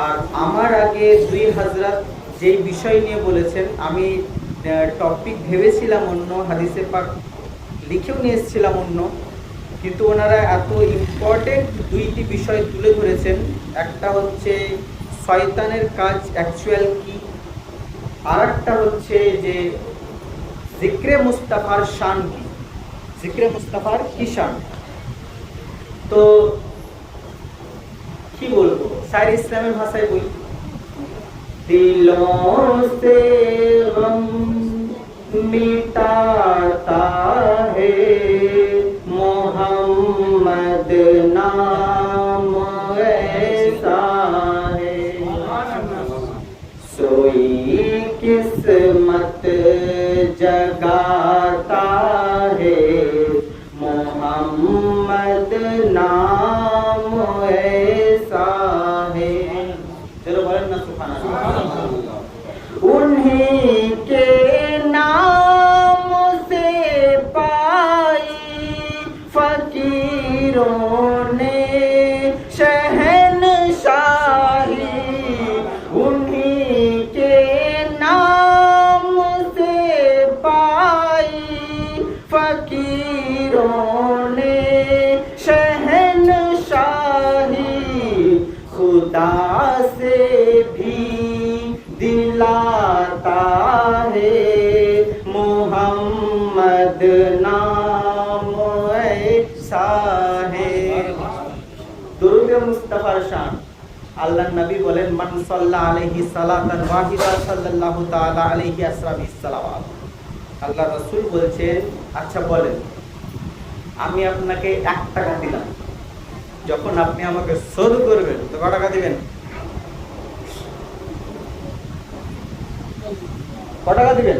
আর আমার আগে দুই হাজরাত যেই বিষয় নিয়ে বলেছেন, আমি টপিক ভেবেছিলাম অন্য, হাদিসে পাক লিখেও নিয়ে এসেছিলাম অন্য, কিন্তু ওনারা এত ইম্পর্টেন্ট দুইটি বিষয় তুলে ধরেছেন। একটা হচ্ছে শয়তানের কাজ অ্যাকচুয়াল কি? আর একটা হচ্ছে যে জিক্রে মুস্তাফার শান কি? জিক্রে মুস্তাফার কি শান? তো شاعر اسلامی دلوں سے غم مٹاتا ہے۔ محمد نام ایسا ہے۔ سوئی قسمت جگہ আচ্ছা, আমি আপনাকে এক টাকা দিলাম। যখন আপনি আমাকে শোধ করবেন, তো ক টাকা দিবেন? ক টাকা দিবেন?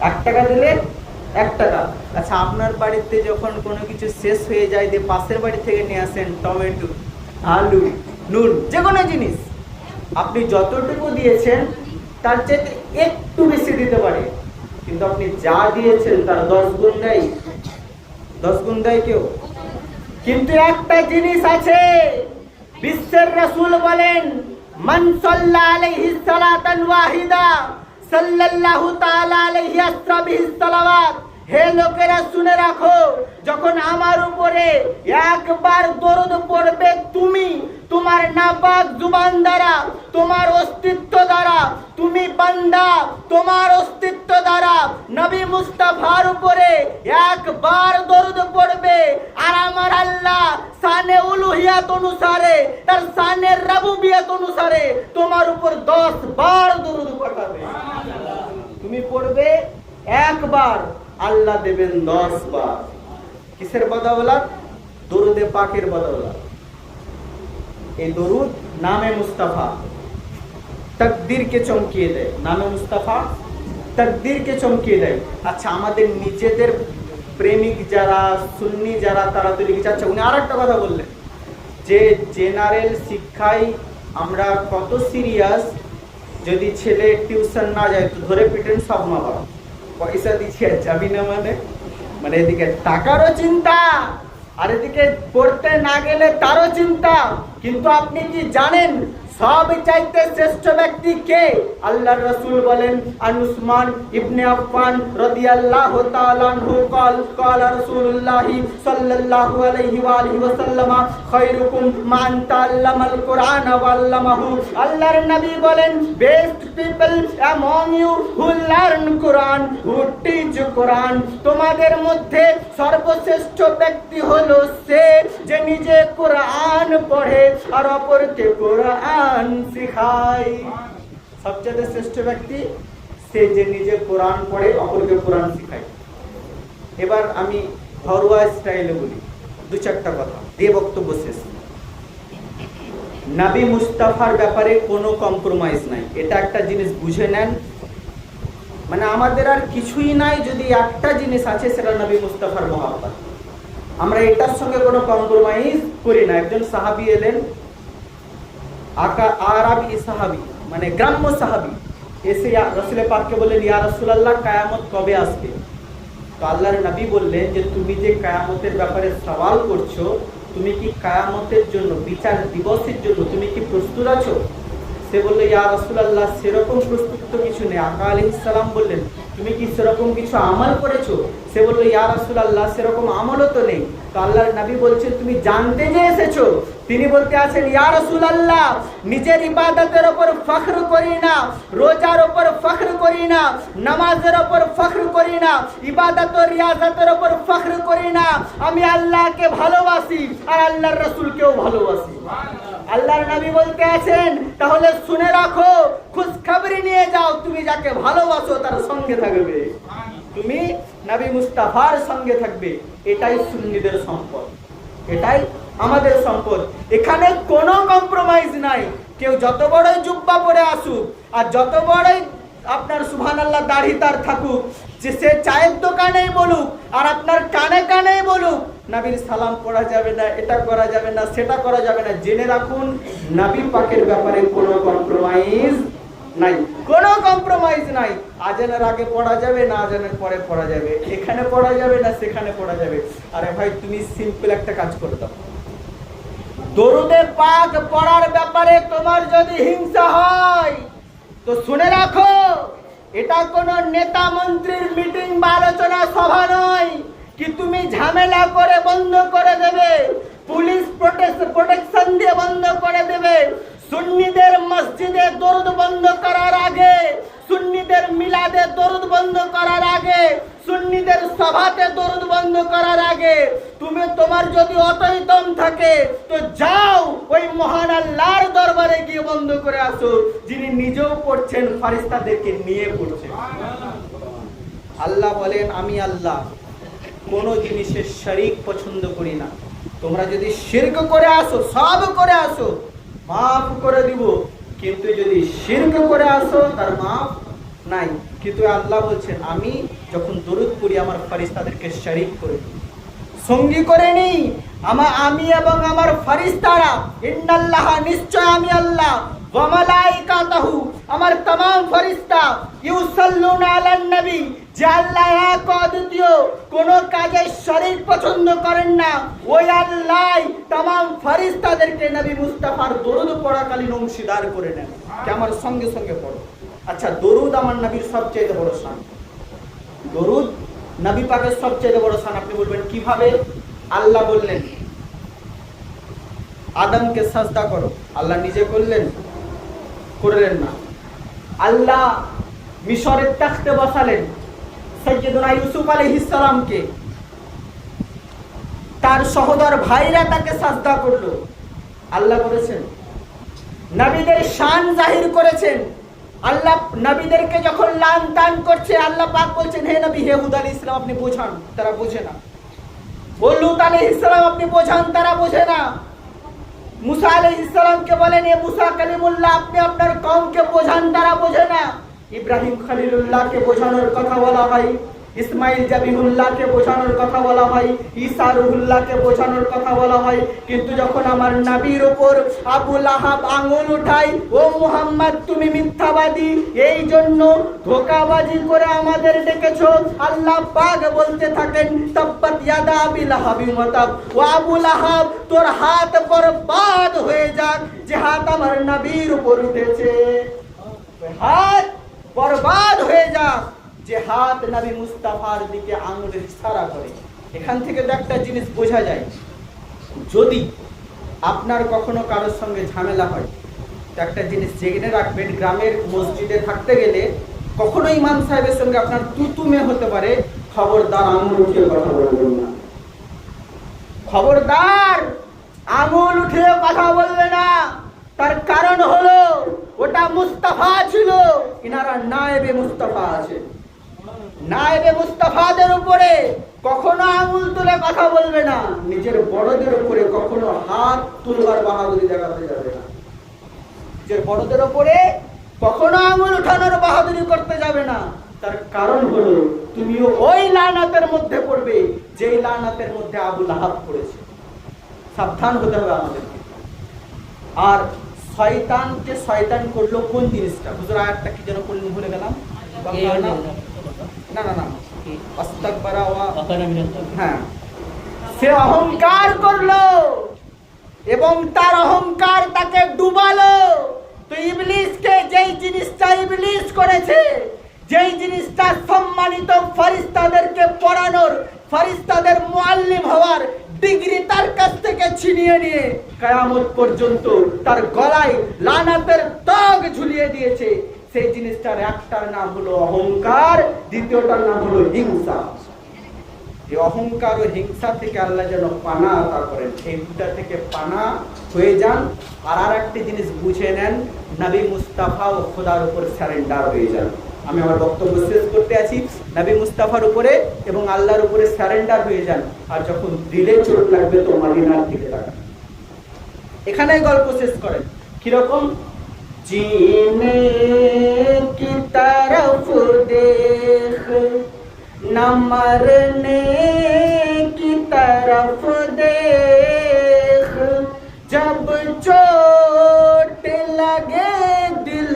এক টাকা দিলে এক টাকা। আচ্ছা আপনার বাড়িতে যখন কোনো কিছু শেষ হয়ে যায়, দিয়ে পাশের বাড়ি থেকে নিয়ে আসেন টমেটো, আলু, নুন যে কোনো জিনিস, আপনি যতটুকু দিয়েছেন, তার চাইতে একটু বেশি দিতে পারে। কিন্তু আপনি যা দিয়েছেন, তার দশ গুণ দেয়। দশ গুণ দেয় কেউ? কিন্তু একটা জিনিস আছে, বিশ্বের রাসূল বলেন, মান সাল্লা আলাইহি সালাতান ওয়াহিদা, সাল্লাল্লাহু তাআলা আলাইহি আসরাবিহি সালাওয়াত। হে লোকেরা শুনে রাখো, যখন আমার উপরে একবার দরুদ পড়বে তুমি, তোমার নাপাক জুবান দ্বারা, তোমার অস্তিত্ব দ্বারা, তুমি বান্দা, তোমার অস্তিত্ব দ্বারা নবী মুস্তাফার উপরে একবার দরুদ পড়বে, আর আমার আল্লাহ সানে উলুহিয়াত অনুসারে, তার সানে রাবুবিয়াত অনুসারে তোমার উপর দশ বার দরুদ পড়াবে তুমি পড়বে একবার। আল্লাহ দেবেন দশ বার। কিসের বদৌলত? দরুদে পাকের বদৌলত। এই দরুদ নামে মুস্তাফা। তকদিরকে চমকিয়ে দেয়। নামে মুস্তাফা? তকদিরকে চমকিয়ে দেয়। আচ্ছা আমাদের নিজেদের প্রেমিক যারা, সুন্নি যারা, তারা তো লিখেছে উনি আর একটা কথা বললেন। যে জেনারেল শিক্ষায় আমরা কত সিরিয়াস যদি ছেলে টিউশন না যায়, তো ধরে পিটেন সব মা বাবা পয়সা দিচ্ছে আর যাবি না মানে? মানে এদিকে টাকারও চিন্তা, আর এদিকে পড়তে না গেলে তারও চিন্তা। কিন্তু আপনি কি জানেন সব চাইতে শ্রেষ্ঠ ব্যক্তি কে? আল্লাহর রসুল বলেন, আন ইবনে আফফান রাদিয়াল্লাহু তাআলা কল কল সাল্লাল্লাহু আলাইহি ওয়া আলিহি খায়রুকুম মান তাআল্লামাল কুরআন ওয়া আল্লামাহু। আল্লাহর নবী বলেন, best people among you who learn Quran, who teach Quran. তোমাদের মধ্যে সর্বশ্রেষ্ঠ ব্যক্তি হলো সে যে নিজে কুরআন পড়ে আর অপরকে কুরআন শিখায়। সবচেয়ে শ্রেষ্ঠ ব্যক্তি, সে যে নিজে কোরআন পড়ে, অপরকে কোরআন এবার আমি ঘরোয়া স্টাইলে বলি, দু চারটা কথা বক্তব্য শেষ। নাবি মুস্তাফার ব্যাপারে কোনো কম্প্রোমাইজ নাই। এটা একটা জিনিস বুঝে নেন। মানে আমাদের আর কিছুই নাই, যদি একটা জিনিস আছে, সেটা নবী মুস্তাফার মহাব্বত। আমরা এটার সঙ্গে কোনো কম্প্রোমাইজ করি না। একজন সাহাবি এলেন আকা আরবি সাহাবি মানে গ্রাম্য সাহাবি। এসে রসুলে পাককে বললেন, ইয়া রসুলাল্লাহ, কায়ামত কবে আসবে? তো আল্লাহর নবী বললেন যে, তুমি যে কায়ামতের ব্যাপারে সওয়াল করছ, তুমি কি কায়ামতের জন্য, বিচার দিবসের জন্য, তুমি কি প্রস্তুত আছো? সে বলল, ইয়া রসুলাল্লাহ, সেরকম প্রস্তুত তো কিছু নেই। আকা আলী ইসলাম বললেন তুমি কি সেরকম কিছু আমল করেছ? সে বলল, ইয়া রসুলাল্লাহ, সেরকম আমলও তো নেই। তো আল্লাহর নবী বলছেন তুমি জানতে যে এসেছ? তিনি বলতে আছেন, ইয়া রসুলাল্লাহ, নিজের ইবাদতের ওপর ফখর করি না, রোজার ওপর ফখর করি না, নামাজের ওপর ফখর করি না, ইবাদত ও রিয়াজতের ওপর ফখর করি না। আমি আল্লাহকে ভালোবাসি আর আল্লাহর রসুলকেও ভালোবাসি। আল্লাহর নবী বলতে আছেন, তাহলে শুনে রাখো, খুশখবরি নিয়ে যাও, তুমি যাকে ভালোবাসো তার সঙ্গে থাকবে। তুমি নবী মুস্তাফার সঙ্গে থাকবে, এটাই সুন্নিদের সম্পদ। এটাই আমাদের সম্পদ। এখানে কোনো কম্প্রোমাইজ নাই। কেউ যত বড়ই জুব্বা পরে আসুক, আর যত বড়ই আপনার সুবহান আল্লাহ দাড়ি তার থাকুক, যে সে চায়ের দোকানেই বলুক, আর আপনার কানে কানেই বলুক নাবির সালাম করা যাবে না, এটা করা যাবে না, সেটা করা যাবে না। জেনে রাখুন, নাবি পাকের ব্যাপারে কোনো কম্প্রোমাইজ নাই। কোনো কম্প্রোমাইজ নাই। আজানের আগে পড়া যাবে, না আজানের পরে পড়া যাবে। এখানে পড়া যাবে, না সেখানে পড়া যাবে। আরে ভাই, তুমি সিম্পল একটা কাজ করে দাও। দরুদে পাক পড়ার ব্যাপারে তোমার যদি হিংসা হয়, তো শুনে রাখো, এটা কোন নেতা মন্ত্রীর মিটিং বা আলোচনা সভা নয়। কি তুমি ঝামেলা করে বন্ধ করে দেবে? পুলিশ প্রোটেকশন দিয়ে বন্ধ করে দেবে। সুন্নিদের মসজিদে দরুদ বন্ধ করার আগে সুন্নিদের মিলাদে দরুদ বন্ধ করার আগে সুন্নিদের সভাতে দরুদ বন্ধ করার আগে তুমি তোমার যদি অতই দম থাকে তো যাও ওই মহান আল্লাহর দরবারে গিয়ে বন্ধ করে আসো। যিনি নিজেও পড়ছেন ফারিস্তাদেরকে নিয়ে পড়ছেন। আল্লাহ বলেন আমি আল্লাহ। কোন জিনিসের শরিক পছন্দ করি না তোমরা যদি শির্ক করে আসো সব করে আসো মাফ করে দিব কিন্তু যদি শির্ক করে আসো তার মাফ নাই কিন্তু আল্লাহ বলছেন আমি যখন দরুদ পড়ি আমার ফারিস্তাদেরকে শরিক করে দিই সঙ্গী করে নেই আমা আমি এবং আমার ফারিস্তারা ইন্নাল্লাহ নিশ্চয় আমি আল্লাহ ওয়া মালাইকাতাহু আমার तमाम ফেরেশতা ইউসাল্লুনা আলান নবী কাজের শরীর পছন্দ করেন না। দরুদ পড়াকালীন করে নেন। সঙ্গে সঙ্গে পড়ো। আচ্ছা দরুদ আমার সান দরুদ বড় সান আপনি বলবেন, কীভাবে? আল্লাহ বললেন, আদমকে সস্তা করো। আল্লাহ নিজে করলেন? করলেন না। আল্লাহ মিশরের তাকতে বসালেন। সৈয়দনা ইউসুফ আলাইহিস সালামকে। তার সহোদর ভাইরা তাকে সাজদা করল। আল্লাহ করেছেন নবীদের শান জাহির করেছেন। আল্লাহ নবীদেরকে যখন লান তান করছে, আল্লাহ পাক বলছেন, হে নবী, হে হুদ আলী ইসলাম আপনি বোঝান, তারা বোঝে না। ও লুত আলী ইসলাম আপনি বোঝান, তারা বোঝে না। মুসা আলী ইসলামকে বলেন, এ মুসা কালিমুল্লাহ, আপনি আপনার কমকে বোঝান, তারা বোঝে না। ইব্রাহিম খলিলুল্লাহকে বোঝানোর কথা বলা হয়, ইসমাইল জাবিহুল্লাহকে বোঝানোর কথা বলা হয়, ঈসা রুহুল্লাহকে বোঝানোর কথা বলা হয়। কিন্তু যখন আমার নাবির উপর আবুল আহাব আঙুল উঠাই ও মুহাম্মদ, তুমি মিথ্যাবাদী, এই জন্য ধোকাবাজি করে আমাদের ডেকেছ? আল্লাহ পাক বলতে থাকেন, তাব্বাত ইয়াদা আবিল হাবি মতাব। ও আবুল আহাব তোর হাত বরবাদ হয়ে যাক, যে হাত আমার নাবির উপর উঠেছে। হাত বরবাদ হয়ে যাক যে হাত নবী মুস্তাফার দিকে আঙুলের ইশারা করে। এখান থেকে তো একটা জিনিস বোঝা যায়। যদি আপনার কখনো কারোর সঙ্গে ঝামেলা হয়, তো একটা জিনিস জেনে রাখবেন, গ্রামের মসজিদে থাকতে গেলে কখনো ইমাম সাহেবের সঙ্গে আপনার তুতুমে হতে পারে। খবরদার আঙুল উঠিয়ে কথা বলবেন না। খবরদার আঙুল উঠিয়ে কথা বলবে না। তার কারণ হলো ওটা মুস্তাফা ছিল। ইনারা নায়েবে মুস্তাফা আছে। নায়েবে মুস্তাফাদের উপরে কখনো আঙুল তুলে কথা বলবে না। নিজের বড়দের উপরে কখনো হাত তুলবার বাহাদুরি দেখাতে যাবে না। নিজের বড়দের উপরে কখনো আঙুল উঠানোর বাহাদুরি করতে যাবে না। তার কারণ হলো, তুমিও ওই লানাতের মধ্যে পড়বে, যেই লানাতের মধ্যে আবুল আহাব পড়েছে। সাবধান হতে হবে আমাদেরকে। আর শয়তানকে শয়তান করল কোন জিনিসটা? হুজুর আয়াতটা কি যেন করলেন ভুলে গেলাম। না? না না অস্তাকবারা হ্যাঁ। সে অহংকার করল এবং তার অহংকার তাকে ডুবালো। তো ইবলিসকে যেই জিনিসটা ইবলিস করেছে যেই জিনিসটা সম্মানিত ফারিস্তাদেরকে পড়ানোর ফারিস্তাদের মুআল্লিম হওয়ার ডিগ্রি তার কাছ থেকে ছিনিয়ে নিয়ে কায়ামত পর্যন্ত তার গলায় লানাতের তগ ঝুলিয়ে দিয়েছে। সেই জিনিসটার একটার নাম হলো অহংকার, দ্বিতীয়টার নাম হলো হিংসা। অহংকার ও হিংসা থেকে আল্লাহ যেন পানা করেন দুটা থেকে পানা হয়ে যান, আর আর একটি জিনিস বুঝে নেন, নবী মুস্তাফা ও খোদার উপর স্যারেন্ডার হয়ে যান। আমি আমার বক্তব্য শেষ করতে আছি নবী মুস্তাফার উপরে এবং আল্লাহর উপরে স্যারেন্ডার হয়ে যান আর যখন দিলে চোট লাগবে তো মাদিনার দিকে তাকান এখানে গল্প শেষ করেন কিরকম जीने की तरफ देख न मरने की तरफ देख जब चोट लगे दिल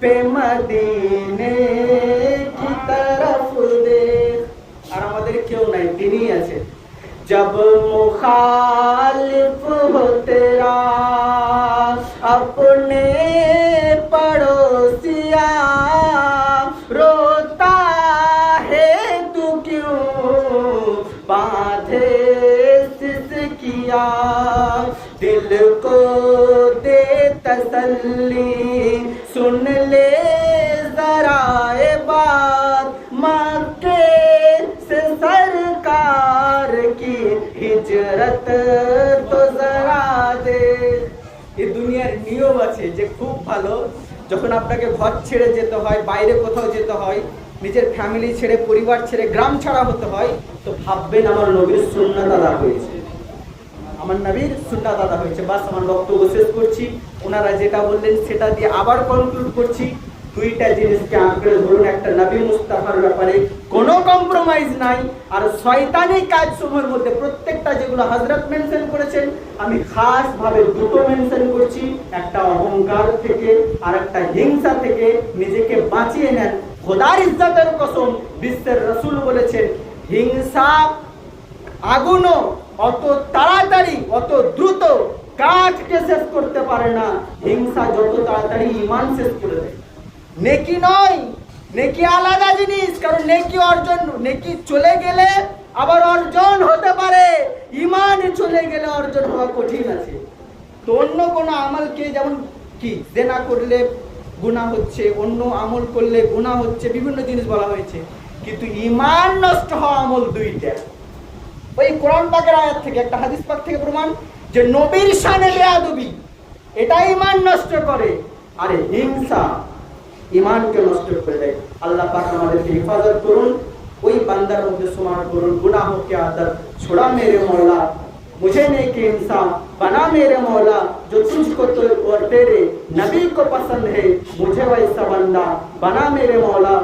पे मदीने جب مخالف ہو تیرا، اپنے پڑوسیا روتا ہے تو کیوں؟ باندھے سس کیا، دل کو دے تسلی، سن لے হিজরত তো জরা দে। এই দুনিয়ার নিয়ম আছে যে খুব ভালো, যখন আপনাকে ঘর ছেড়ে যেতে হয়, বাইরে কোথাও যেতে হয়, নিজের ফ্যামিলি ছেড়ে, পরিবার ছেড়ে, গ্রাম ছাড়া হতে হয়, তো ভাববেন আমার নবীর সুন্নাত দাদা হয়েছে। আমার নবীর সুন্নাত দাদা হয়েছে। বাস, আমার বক্তব্য শেষ করছি। ওনারা যেটা বললেন, সেটা দিয়ে আবার কনক্লুড করছি। দুইটা জিনিসকে আঁকড়ে ধরুন, একটা নবী মুস্তাফার ব্যাপারে কোনো কম্প্রোমাইজ নাই, আর শয়তানি মধ্যে প্রত্যেকটা যেগুলো হজরত মেনশন করেছেন, আমি খাস ভাবে দুটো মেনশন করছি, একটা অহংকার থেকে আর একটা হিংসা থেকে। নিজেকে বাঁচিয়ে নেন। খোদার কসম বিশ্বের রসুল বলেছেন, হিংসা আগুনও অত তাড়াতাড়ি, অত দ্রুত কাঠকে শেষ করতে পারে না। হিংসা যত তাড়াতাড়ি ইমান শেষ করে দেয়। নেকি নয়, নেকি আলাদা জিনিস, কারণ নেকি অর্জন, নেকি চলে গেলে আবার অর্জন হতে পারে। ইমান চলে গেলে অর্জন হওয়া কঠিন আছে। তো অন্য কোনো আমলকে যেমন কি, জেনা করলে গুণা হচ্ছে, অন্য আমল করলে গুণা হচ্ছে, বিভিন্ন জিনিস বলা হয়েছে। কিন্তু ইমান নষ্ট হওয়া আমল দুইটা। ওই কোরআন পাকের আয়াত থেকে, একটা হাদিস পাক থেকে প্রমাণ যে নবীর শানে বেয়াদবি, এটা ইমান নষ্ট করে। আরে হিংসা। ইমানকে নষ্ট করে দেয়। আল্লাহ পাক আমাদেরকে হেফাজত করুন। ওই বান্দার মধ্যে সমান করুন گناہوں کے عادت چھڑا میرے مولا مجھے نیک انسان بنا میرے مولا جو تجھ کو تو اور تیرے نبی کو پسند ہے مجھے ویسا بندہ بنا میرے مولا